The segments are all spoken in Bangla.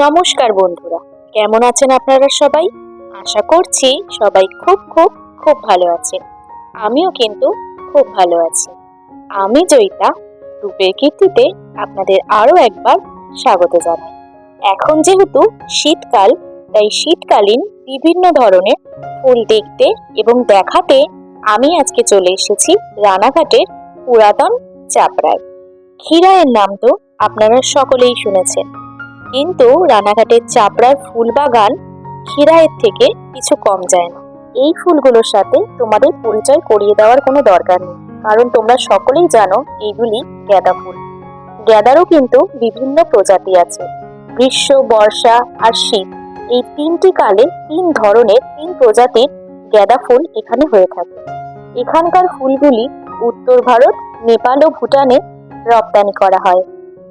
নমস্কার বন্ধুরা, কেমন আছেন আপনারা সবাই? আশা করছি সবাই খুব খুব খুব ভালো আছেন। আমিও কিন্তু খুব ভালো আছি। আমি জয়িতা, রূপের কীর্তিতে আপনাদের আরও একবার স্বাগত জানাই। এখন যেহেতু শীতকাল, তাই শীতকালীন বিভিন্ন ধরনের ফুল দেখতে এবং দেখাতে আমি আজকে চলে এসেছি রানাঘাটের পুরাতন চাপড়ায়। ক্ষীরায়ের নাম তো আপনারা সকলেই শুনেছেন। কিন্তু রানাঘাটের চাপড়ার ফুল বাগান ক্ষীরায়ের থেকে কিছু কম যায় না। এই ফুলগুলোর সাথে তোমাদের পরিচয় করিয়ে দেওয়ার কোনো দরকার নেই, কারণ তোমরা সকলেই জানো এইগুলি গ্যাদা ফুল। গ্যাদারও কিন্তু বিভিন্ন প্রজাতি আছে, গ্রীষ্ম, বর্ষা আর শীত। এই তিনটি কালে তিন ধরনের তিন প্রজাতির গ্যাদা ফুল এখানে হয়ে থাকে। এখানকার ফুলগুলি উত্তর ভারত, নেপাল ও ভুটানে রপ্তানি করা হয়।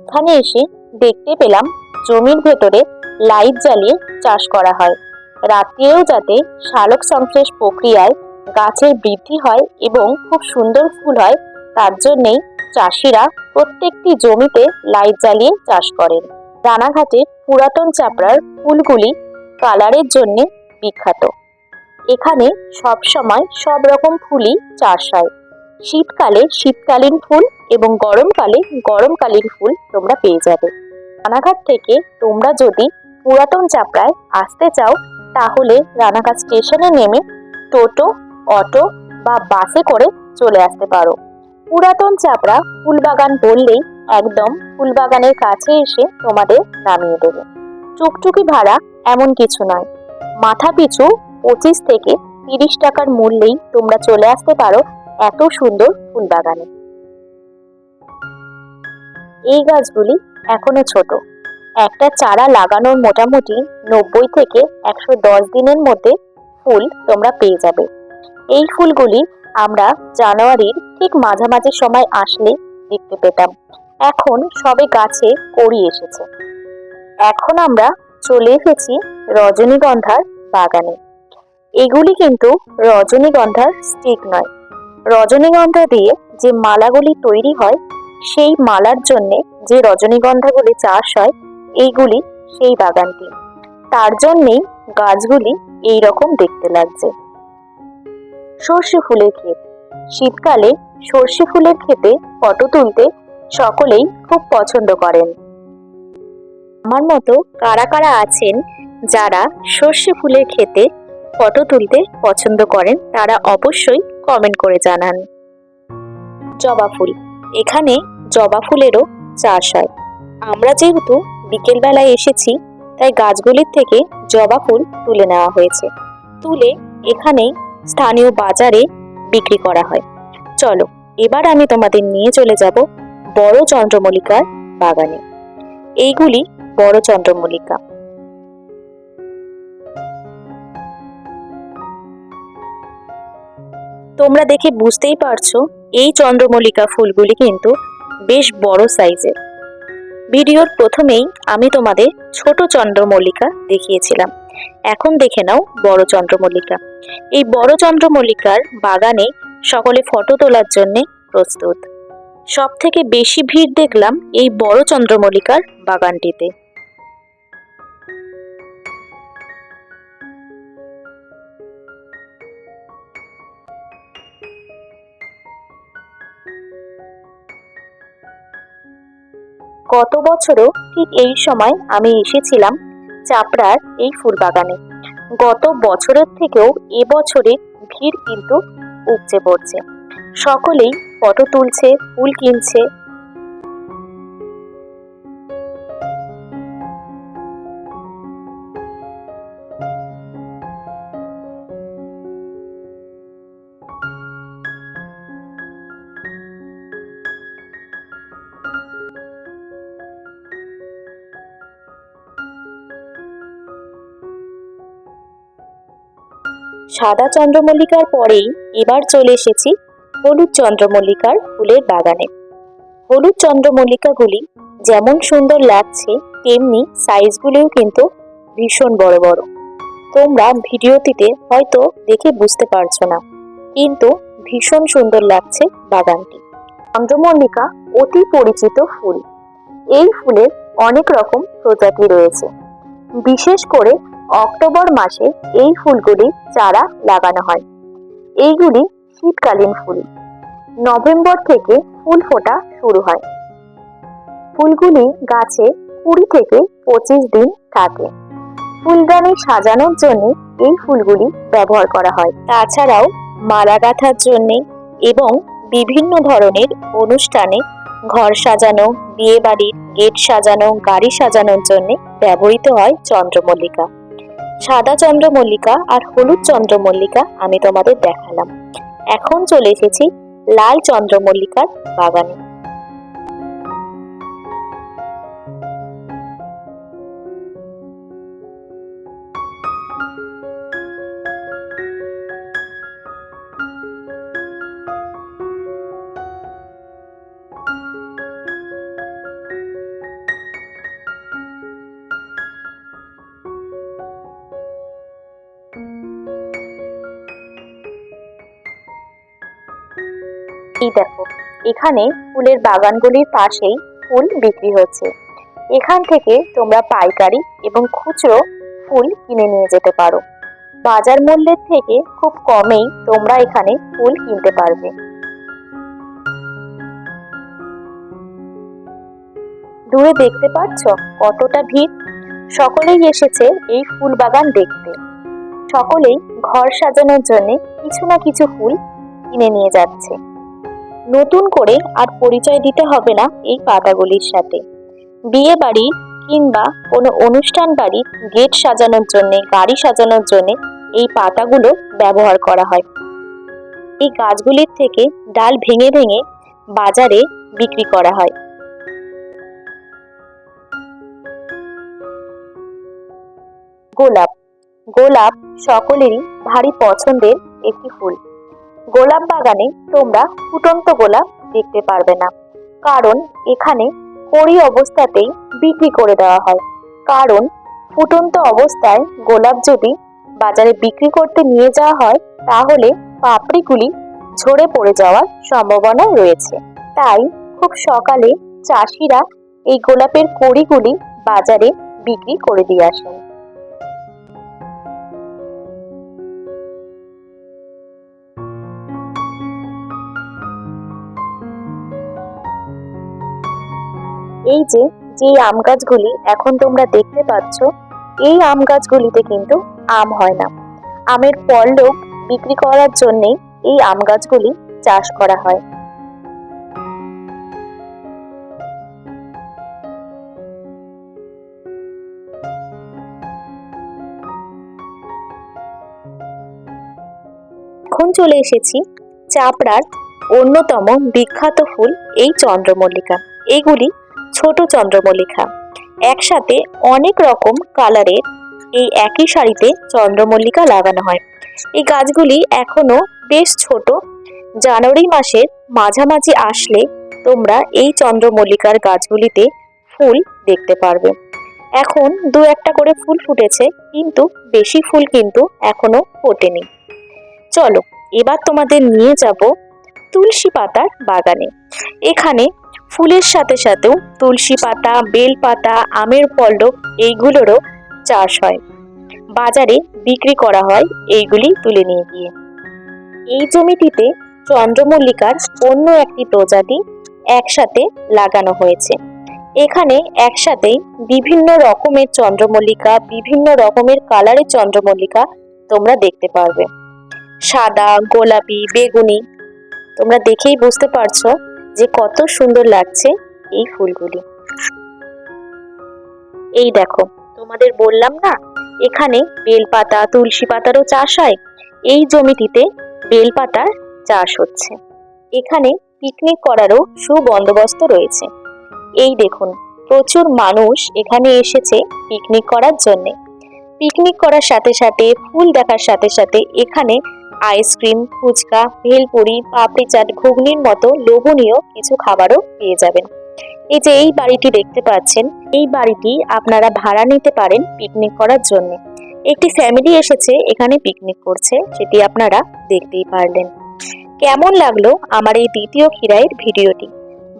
এখানে এসে দেখতে পেলাম জমির ভেতরে লাইট জ্বালিয়ে চাষ করা হয়। রাত্রিরেও যাতে শালক সংশ্লেষ প্রক্রিয়ায় গাছের বৃদ্ধি হয় এবং খুব সুন্দর ফুল হয়, তার জন্যেই চাষিরা প্রত্যেকটি জমিতে লাইট জ্বালিয়ে চাষ করেন। রানাঘাটের পুরাতন চাপড়ার ফুলগুলি কালারের জন্যে বিখ্যাত। এখানে সব সময় সব রকম ফুলই চাষ হয়। শীতকালে শীতকালীন ফুল এবং গরমকালে গরমকালীন ফুল তোমরা পেয়ে যাবে। রানাঘাট থেকে তোমরা যদি পুরাতন চাপড়ায় আসতে চাও, তাহলে রানাঘাট স্টেশনে নেমে টোটো, অটো বা বাসে করে চলে আসতে পারো। পুরাতন চাপড়া ফুলবাগান বললেই একদম ফুলবাগানের কাছে এসে তোমাদের নামিয়ে দেবে। টুকটুকি ভাড়া এমন কিছু নয়। মাথা পিছু পঁচিশ থেকে তিরিশ টাকার মূল্যেই তোমরা চলে আসতে পারো এত সুন্দর ফুল বাগানে। এই গাছগুলি এখনও ছোট। একটা চারা লাগানোর মোটামুটি নব্বই থেকে একশো দশ দিনের মধ্যে ফুল তোমরা পেয়ে যাবে। এই ফুলগুলি আমরা জানুয়ারির ঠিক মাঝামাঝি সময় আসলে দেখতে পেতাম। এখন সবে গাছে কড়ি এসেছে। এখন আমরা চলে এসেছি রজনীগন্ধার বাগানে। এগুলি কিন্তু রজনীগন্ধার স্টিক নয়। রজনীগন্ধা দিয়ে যে মালাগুলি তৈরি হয়, সেই মালার জন্যে যে রজনীগন্ধাগুলি চাষ হয়, এইগুলি সেই বাগানটি। তার জন্যেই গাছগুলি এই রকম দেখতে লাগছে। সর্ষে ফুলের ক্ষেত। শীতকালে সর্ষে ফুলের ক্ষেতে ফটো তুলতে সকলেই খুব পছন্দ করেন। আমার মতো কারা কারা আছেন যারা সর্ষে ফুলের ক্ষেতে ফটো তুলতে পছন্দ করেন, তারা অবশ্যই কমেন্ট করে জানান। জবা ফুল। এখানে জবা ফুলেরও চাষ হয়। আমরা যেহেতু বিকেলবেলায় এসেছি, তাই গাছগুলির থেকে জবা ফুল তুলে নেওয়া হয়েছে। তুলে এখানে স্থানীয় বাজারে বিক্রি করা হয়। চলো, এবার আমি তোমাদের নিয়ে চলে যাব বড় চন্দ্রমল্লিকার বাগানে। এইগুলি বড় চন্দ্রমল্লিকা। তোমরা দেখে বুঝতেই পারছ, এই চন্দ্রমল্লিকা ফুলগুলি কিন্তু বেশ বড় সাইজের। ভিডিওর প্রথমেই আমি তোমাদের ছোট চন্দ্রমল্লিকা দেখিয়েছিলাম। এখন দেখে নাও বড় চন্দ্রমল্লিকা। এই বড় চন্দ্রমল্লিকার বাগানে সকলে ফটো তোলার জন্য প্রস্তুত। সব থেকে বেশি ভিড় দেখলাম এই বড় চন্দ্রমল্লিকার বাগানটিতে। গত বছরও ঠিক এই সময় আমি এসেছিলাম চাপড়ার এই ফুল বাগানে গত বছরের থেকেও এবছরে ভিড় কিন্তু উপচে পড়ছে। সকলেই ফটো তুলছে, ফুল কিনছে সাদা চন্দ্রমল্লিকার পরেই এবার চলে এসেছি হলুদ চন্দ্রমল্লিকার ফুলের বাগানে। হলুদ চন্দ্রমল্লিকাগুলি যেমন সুন্দর লাগছে, তেমনি সাইজগুলিও কিন্তু ভীষণ বড় বড়। তোমরা ভিডিওটিতে হয়তো দেখে বুঝতে পারছ না, কিন্তু ভীষণ সুন্দর লাগছে বাগানটি। চন্দ্রমল্লিকা অতি পরিচিত ফুল। এই ফুলের অনেক রকম প্রজাতি রয়েছে। বিশেষ করে অক্টোবর মাসে এই ফুলগুলি চারা লাগানো হয়। এইগুলি শীতকালীন ফুল। নভেম্বর থেকে ফুল ফোটা শুরু হয়। ফুলগুলি গাছে কুড়ি থেকে পঁচিশ দিন থাকে। ফুলদানি সাজানোর জন্য এই ফুলগুলি ব্যবহার করা হয়। তাছাড়াও মালা গাঁথার জন্যে এবং বিভিন্ন ধরনের অনুষ্ঠানে ঘর সাজানো বিয়ে বাড়ির গেট সাজানো, গাড়ি সাজানোর জন্য ব্যবহৃত হয় চন্দ্রমল্লিকা। সাদা চন্দ্রমল্লিকা আর হলুদ চন্দ্রমল্লিকা আমি তোমাদের দেখালাম। এখন চলে এসেছি লাল চন্দ্রমল্লিকার বাগানে। এই দেখো, এখানে ফুলের বাগানগুলির পাশেই ফুল বিক্রি হচ্ছে। এখান থেকে তোমরা পাইকারি এবং খুচরো ফুল কিনে নিয়ে যেতে পারো। বাজার মূল্যের থেকে খুব কমেই তোমরা এখানে ফুল কিনতে পারবে। দূরে দেখতে পাচ্ছ কতটা ভিড়? সকলেই এসেছে এই ফুল বাগান দেখতে। সকলেই ঘর সাজানোর জন্য কিছু না কিছু ফুল কিনে নিয়ে যাচ্ছে। নতুন করে আর পরিচয় দিতে হবে না এই পাতাগুলির সাথে। বিয়ে বাড়ি কিংবা কোনো অনুষ্ঠান বাড়ি গেট সাজানোর জন্য, গাড়ি সাজানোর জন্য এই পাতাগুলো ব্যবহার করা হয়। এই গাছগুলির থেকে ডাল ভেঙে ভেঙে বাজারে বিক্রি করা হয়। গোলাপ। গোলাপ সকলেরই ভারী পছন্দের একটি ফুল। গোলাপ বাগানে তোমরা ফুটন্ত গোলাপ দেখতে পারবে না। কারণ এখানে কড়ি অবস্থাতেই বিক্রি করে দেওয়া হয়। কারণ ফুটন্ত অবস্থায় গোলাপ যদি বাজারে বিক্রি করতে নিয়ে যাওয়া হয়, তাহলে পাপড়িগুলি ঝরে পড়ে যাওয়ার সম্ভাবনা রয়েছে। তাই খুব সকালে চাষিরা এই গোলাপের কড়িগুলি বাজারে বিক্রি করে দিয়ে আসেন। এই যে যে আম গাছগুলি এখন তোমরা দেখতে পাচ্ছ, এই আম গাছগুলিতে কিন্তু আম হয় না। আমের পল্লব বিক্রি করার জন্যেই এই আম গাছগুলি চাষ করা হয়। এখন চলে এসেছি চাপড়ার অন্যতম বিখ্যাত ফুল, এই চন্দ্রমল্লিকা। এইগুলি ছোট চন্দ্রমল্লিকা। একসাথে অনেক রকম কালারের এই একই শাড়িতে চন্দ্রমল্লিকা লাগানো হয়। এই গাছগুলি এখনও বেশ ছোট। জানুয়ারি মাসের মাঝামাঝি আসলে তোমরা এই চন্দ্রমল্লিকার গাছগুলিতে ফুল দেখতে পারবে। এখন দু একটা করে ফুল ফুটেছে, কিন্তু বেশি ফুল কিন্তু এখনও ফোটেনি। চলো, এবার তোমাদের নিয়ে যাব তুলসী পাতার বাগানে। এখানে ফুলের সাথে সাথেও তুলসী পাতা, বেল পাতা, আমের পল্লব এইগুলোরও চাষ হয়। বাজারে বিক্রি করা হয় এইগুলি তুলে নিয়ে গিয়ে। এই জমিটিতে চন্দ্রমল্লিকার অন্য একটি প্রজাতি একসাথে লাগানো হয়েছে। এখানে একসাথে বিভিন্ন রকমের চন্দ্রমল্লিকা, বিভিন্ন রকমের কালারের চন্দ্রমল্লিকা তোমরা দেখতে পারবে। সাদা, গোলাপি, বেগুনি, তোমরা দেখেই বুঝতে পারছ যে কত সুন্দর লাগছে এই ফুলগুলি। এই দেখো, তোমাদের বললাম না, এখানে বেলপাতা, তুলসী পাতারও চাষ হয়। এই জমিটিতে বেলপাতার চাষ হচ্ছে। এখানে পিকনিক করারও সুবন্দোবস্ত রয়েছে। এই দেখুন, প্রচুর মানুষ এখানে এসেছে পিকনিক করার জন্যে। পিকনিক করার সাথে সাথে, ফুল দেখার সাথে সাথে এখানে আইসক্রিম ফুচকা, ভেলপুরি, পাপড়ি চাট, ঘুগনির মতো লোভনীয় কিছু খাবারও পেয়ে যাবেন। এই যে এই বাড়িটি দেখতে পাচ্ছেন, এই বাড়িটি আপনারা ভাড়া নিতে পারেন পিকনিক করার জন্য। একটি ফ্যামিলি এসেছে, এখানে পিকনিক করছে, সেটি আপনারা দেখতেই পারলেন। কেমন লাগল আমার এই দ্বিতীয় খিরাইয়ের ভিডিওটি?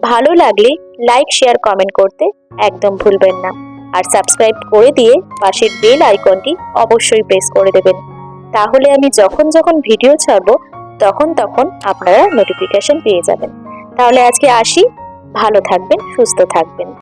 ভালো লাগলে লাইক শেয়ার কমেন্ট করতে একদম ভুলবেন না। আর সাবস্ক্রাইব করে দিয়ে পাশের বেল আইকনটি অবশ্যই প্রেস করে দেবেন। তাহলে আমি যখন যখন ভিডিও ছাড়বো, তখন তখন আপনারা নোটিফিকেশন পেয়ে যাবেন। তাহলে আজকে আসি। ভালো থাকবেন, সুস্থ থাকবেন।